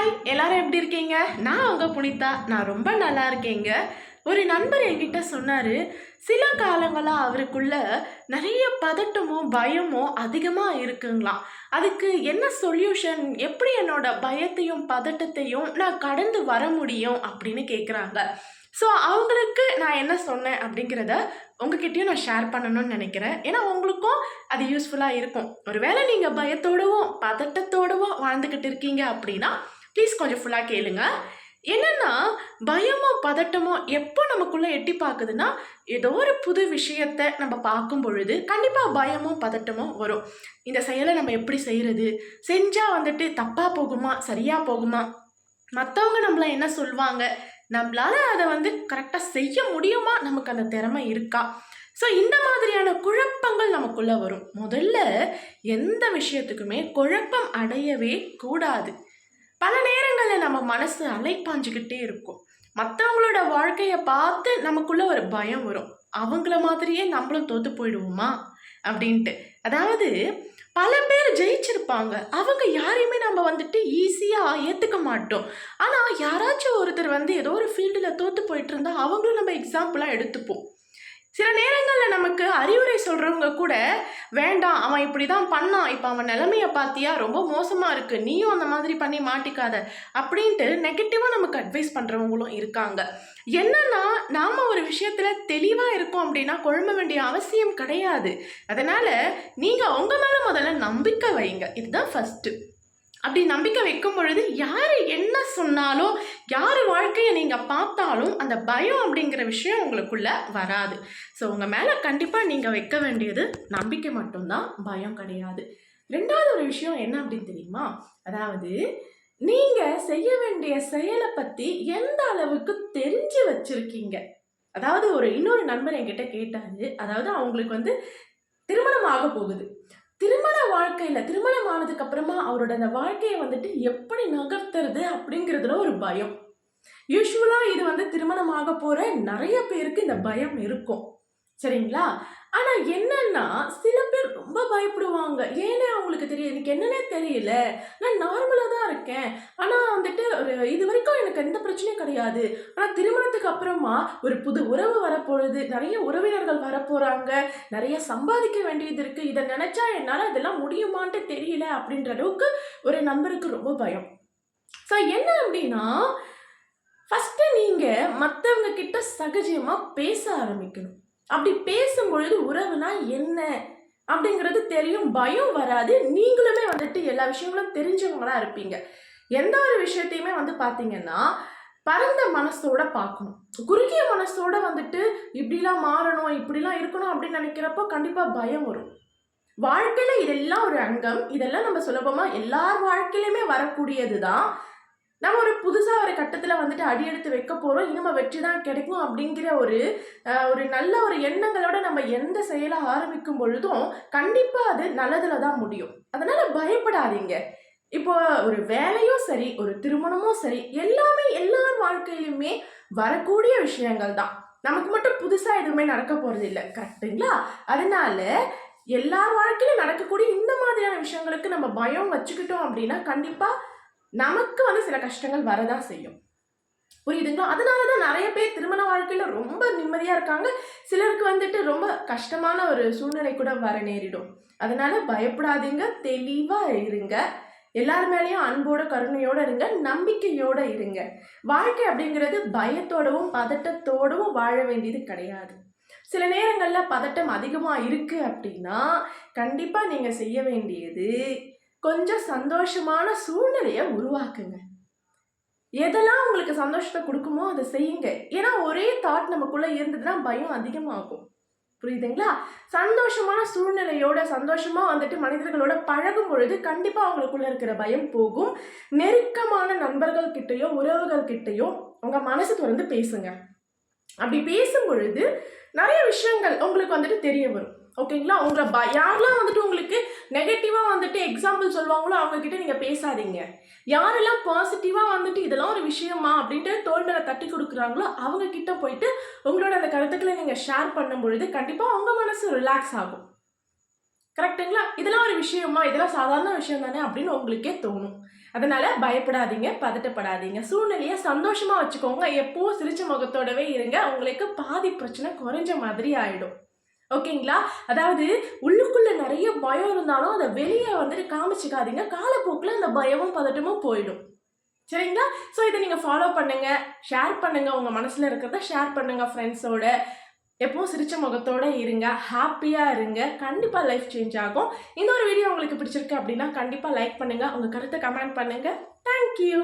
Hi எல்லாரும் எப்படி இருக்கீங்க? நான் அவங்க புனிதா. நான் ரொம்ப நல்லா இருக்கேங்க. ஒரு நண்பர் என்கிட்ட சொன்னார் சில காலங்களாக அவருக்குள்ள நிறைய பதட்டமும் பயமும் அதிகமாக இருக்குங்களாம். அதுக்கு என்ன சொல்யூஷன் எப்படி என்னோட பயத்தையும் பதட்டத்தையும் நான் கடந்து வர முடியும்? அப்படின்னு கேட்குறாங்க ஸோ அவங்களுக்கு நான் என்ன சொன்னேன் அப்படிங்கிறத உங்ககிட்டயும் நான் ஷேர் பண்ணணும்னு நினைக்கிறேன். ஏன்னா உங்களுக்கும் அது யூஸ்ஃபுல்லாக இருக்கும். ஒருவேளை நீங்கள் பயத்தோடவும் பதட்டத்தோடவும் வாழ்ந்துக்கிட்டு இருக்கீங்க அப்படின்னா ப்ளீஸ் கொஞ்சம் ஃபுல்லாக கேளுங்க. என்னென்னா பயமோ பதட்டமோ எப்போ நமக்குள்ளே எட்டி பார்க்குதுன்னா ஏதோ ஒரு புது விஷயத்தை நம்ம பார்க்கும் பொழுது கண்டிப்பாக பயமோ பதட்டமோ வரும். இந்த செயலை நம்ம எப்படி செய்கிறது செஞ்சால் வந்துட்டு தப்பாக போகுமா? சரியாக போகுமா? மற்றவங்க நம்மள என்ன சொல்லுவாங்க நம்மளால அதை வந்து கரெக்டாக செய்ய முடியுமா? நமக்கு அந்த திறமை இருக்கா? ஸோ இந்த மாதிரியான குழப்பங்கள் நமக்குள்ளே வரும். முதல்ல எந்த விஷயத்துக்குமே குழப்பம் அடையவே கூடாது. பல நேரங்களில் நம்ம மனசு அலைப்பாஞ்சிக்கிட்டே இருக்கும். மற்றவங்களோட வாழ்க்கையை பார்த்து நமக்குள்ள ஒரு பயம் வரும். அவங்கள மாதிரியே நம்மளும் தோத்து போயிடுவோமா? அப்படின்ட்டு. அதாவது பல பேர் ஜெயிச்சிருப்பாங்க. அவங்க யாரையுமே நம்ம வந்துட்டு ஈஸியாக ஏற்றுக்க மாட்டோம். ஆனால் யாராச்சும் ஒருத்தர் வந்து ஏதோ ஒரு ஃபீல்டில் தோற்று போயிட்டு இருந்தால் அவங்களும் நம்ம எக்ஸாம்பிளாக எடுத்துப்போம். சில நேரங்களில் நமக்கு அறிவுரை சொல்கிறவங்க கூட வேண்டாம் அவன் இப்படி தான் பண்ணான். இப்போ அவன் நிலைமைய பார்த்தியா? ரொம்ப மோசமாக இருக்குது நீயும் அந்த மாதிரி பண்ணி மாட்டிக்காத. அப்படின்ட்டு நெகட்டிவாக நமக்கு அட்வைஸ் பண்ணுறவங்களும் இருக்காங்க. என்னன்னா நாம் ஒரு விஷயத்தில் தெளிவாக இருக்கோம் அப்படின்னா குழம்ப வேண்டிய அவசியம் கிடையாது. அதனால் நீங்கள் உங்கள் மேலே முதல்ல நம்பிக்கை வைங்க. இதுதான் ஃபஸ்ட்டு அப்படி நம்பிக்கை வைக்கும் பொழுது யார் என்ன சொன்னாலும் யார் வாழ்க்கையை நீங்கள் பார்த்தாலும் அந்த பயம் அப்படிங்கிற விஷயம் உங்களுக்குள்ள வராது. ஸோ உங்கள் மேலே கண்டிப்பாக நீங்கள் வைக்க வேண்டியது நம்பிக்கை மட்டும்தான் பயம் கிடையாது. ரெண்டாவது ஒரு விஷயம் என்ன அப்படின்னு தெரியுமா? அதாவது நீங்கள் செய்ய வேண்டிய செயலை பற்றி எந்த அளவுக்கு தெரிஞ்சு வச்சுருக்கீங்க? அதாவது ஒரு இன்னொரு நண்பர் என்கிட்ட கேட்டாரு. அதாவது அவங்களுக்கு வந்து திருமணம் ஆக போகுது. திருமண வாழ்க்கையில் திருமணம் ஆனதுக்கு அப்புறமா அவரோட அந்த வாழ்க்கையை வந்துட்டு எப்படி நகர்த்துறது அப்படிங்கிறதுல ஒரு பயம். யூஸ்வலாக இது வந்து திருமணம் ஆக போகிற நிறைய பேருக்கு இந்த பயம் இருக்கும். சரிங்களா? ஆனால் என்னன்னா சில பேர் ரொம்ப பயப்படுவாங்க. ஏன்னு தெரியும். எனக்கு என்னன்னே தெரியல. நான் நார்மலாக தான் இருக்கேன். ஆனால் வந்துட்டு ஒரு இது வரைக்கும் எனக்கு எந்த பிரச்சனையும் கிடையாது. ஆனால் திருமணத்துக்கு அப்புறமா ஒரு புது உறவு வரப்போகுது நிறைய உறவினர்கள் வரப்போகிறாங்க நிறைய சம்பாதிக்க வேண்டியது இருக்குது இதை நினச்சா என்னால் இதெல்லாம் முடியுமான்ட்டு தெரியல அப்படின்ற அளவுக்கு ஒரு நம்பருக்கு ரொம்ப பயம். ஸோ என்ன அப்படின்னா ஃபஸ்ட்டு நீங்கள் மற்றவங்க கிட்ட சகஜமாக பேச ஆரம்பிக்கணும். அப்படி பேசும்பொழுது உறவுனா என்ன? அப்படிங்கிறது தெரியும் பயம் வராது. நீங்களுமே வந்துட்டு எல்லா விஷயங்களும் தெரிஞ்சவங்களா இருப்பீங்க. எந்த ஒரு விஷயத்தையுமே வந்து பார்த்தீங்கன்னா பரந்த மனசோட பார்க்கணும் குறுகிய மனசோட வந்துட்டு இப்படிலாம் மாறணும் இப்படிலாம் இருக்கணும் அப்படின்னு நினைக்கிறப்போ கண்டிப்பாக பயம் வரும். வாழ்க்கையில் இதெல்லாம் ஒரு அங்கம். இதெல்லாம் நம்ம சுலபமாக எல்லார் வாழ்க்கையிலுமே வரக்கூடியது தான் நம்ம ஒரு புதுசாக ஒரு கட்டத்தில் வந்துட்டு அடி எடுத்து வைக்க போகிறோம் இனிமேல் வெற்றி தான் கிடைக்கும் அப்படிங்கிற ஒரு ஒரு நல்ல ஒரு எண்ணங்களோட நம்ம எந்த செயலை ஆரம்பிக்கும் பொழுதும் கண்டிப்பாக அது நல்லதில் தான் முடியும். அதனால் பயப்படாதீங்க. இப்போ ஒரு வேலையும் சரி ஒரு திருமணமும் சரி எல்லாமே எல்லார் வாழ்க்கையிலுமே வரக்கூடிய விஷயங்கள் தான். நமக்கு மட்டும் புதுசாக எதுவுமே நடக்க போகிறது இல்லை. கரெக்டுங்களா அதனால எல்லார் வாழ்க்கையிலும் நடக்கக்கூடிய இந்த மாதிரியான விஷயங்களுக்கு நம்ம பயம் வச்சுக்கிட்டோம் அப்படின்னா கண்டிப்பாக நமக்கு வந்து சில கஷ்டங்கள் வரதான் செய்யும். புரியுதுங்களா? அதனால தான் நிறைய பேர் திருமண வாழ்க்கையில் ரொம்ப நிம்மதியாக இருக்காங்க. சிலருக்கு வந்துட்டு ரொம்ப கஷ்டமான ஒரு சூழ்நிலை கூட வர நேரிடும். அதனால பயப்படாதீங்க தெளிவாக இருங்க. எல்லார் மேலேயும் அன்போட கருணையோட இருங்க நம்பிக்கையோட இருங்க. வாழ்க்கை அப்படிங்கிறது பயத்தோடவும் பதட்டத்தோடவும் வாழ வேண்டியது கிடையாது. சில நேரங்களில் பதட்டம் அதிகமாக இருக்குது அப்படின்னா கண்டிப்பாக நீங்கள் செய்ய வேண்டியது கொஞ்சம் சந்தோஷமான சூழ்நிலையை உருவாக்குங்க. எதெல்லாம் உங்களுக்கு சந்தோஷத்தை கொடுக்குமோ அதை செய்யுங்க. ஏன்னா ஒரே தாட் நமக்குள்ளே இருந்ததுன்னா பயம் அதிகமாகும். புரியுதுங்களா? சந்தோஷமான சூழ்நிலையோட சந்தோஷமா வந்துட்டு மனிதர்களோட பழகும் பொழுது கண்டிப்பா அவங்களுக்குள்ள இருக்கிற பயம் போகும். நெருக்கமான நண்பர்கள் கிட்டேயோ உறவுகள் கிட்டேயோ உங்க மனசு திறந்து பேசுங்க. அப்படி பேசும் பொழுது நிறைய விஷயங்கள் உங்களுக்கு வந்துட்டு தெரிய வரும். ஓகேங்களா? உங்களை ப யாரெல்லாம் வந்துட்டு நெகட்டிவாக வந்துட்டு எக்ஸாம்பிள் சொல்லுவாங்களோ அவங்கக்கிட்ட நீங்கள் பேசாதீங்க. யாரெல்லாம் பாசிட்டிவாக வந்துட்டு இதெல்லாம் ஒரு விஷயமா அப்படின்ட்டு தோல் மேலே தட்டி கொடுக்குறாங்களோ அவங்கக்கிட்ட போயிட்டு உங்களோட அந்த கருத்துக்களை நீங்கள் ஷேர் பண்ணும் பொழுது கண்டிப்பாக உங்கள் மனசு ரிலாக்ஸ் ஆகும். கரெக்டுங்களா இதெல்லாம் ஒரு விஷயமா இதெல்லாம் சாதாரண விஷயம் தானே அப்படின்னு உங்களுக்கே தோணும். அதனால பயப்படாதீங்க பதட்டப்படாதீங்க. சூழ்நிலையை சந்தோஷமா வச்சுக்கோங்க. எப்பவும் சிரிச்ச முகத்தோடவே இருங்க. உங்களுக்கு பாதி பிரச்சனை குறைஞ்ச மாதிரி ஆயிடும். ஓகேங்களா? அதாவது உள்ளுக்குள்ள நிறைய பயம் இருந்தாலும் அதை வெளியே வந்துட்டு காமிச்சிக்காதீங்க. காலப்போக்கில் அந்த பயமும் பதட்டமும் போயிடும். சரிங்களா? ஸோ இதை நீங்கள் ஃபாலோ பண்ணுங்கள் ஷேர் பண்ணுங்கள் உங்கள் மனசில் இருக்கிறத ஷேர் பண்ணுங்கள் ஃப்ரெண்ட்ஸோட எப்பவும் சிரிச்ச முகத்தோடு இருங்க. ஹாப்பியாக இருங்க. கண்டிப்பாக லைஃப் சேஞ்ச் ஆகும். இந்த ஒரு வீடியோ உங்களுக்கு பிடிச்சிருக்கு அப்படின்னா கண்டிப்பாக லைக் பண்ணுங்கள் உங்கள் கருத்தை கமெண்ட் பண்ணுங்கள் தேங்க்யூ